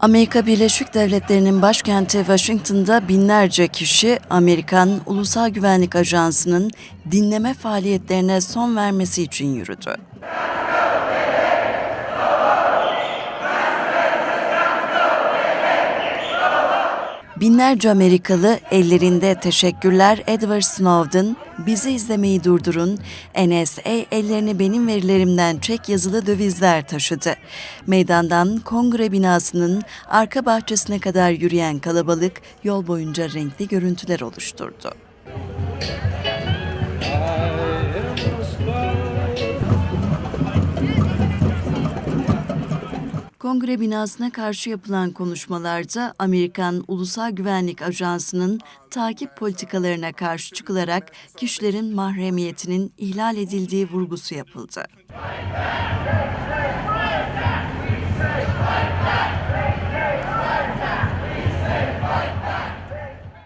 Amerika Birleşik Devletleri'nin başkenti Washington'da binlerce kişi Amerikan Ulusal Güvenlik Ajansı'nın dinleme faaliyetlerine son vermesi için yürüdü. Binlerce Amerikalı ellerinde teşekkürler Edward Snowden, bizi izlemeyi durdurun, NSA ellerini benim verilerimden çek yazılı dövizler taşıdı. Meydandan kongre binasının arka bahçesine kadar yürüyen kalabalık yol boyunca renkli görüntüler oluşturdu. Kongre binasına karşı yapılan konuşmalarda Amerikan Ulusal Güvenlik Ajansı'nın takip politikalarına karşı çıkılarak kişilerin mahremiyetinin ihlal edildiği vurgusu yapıldı.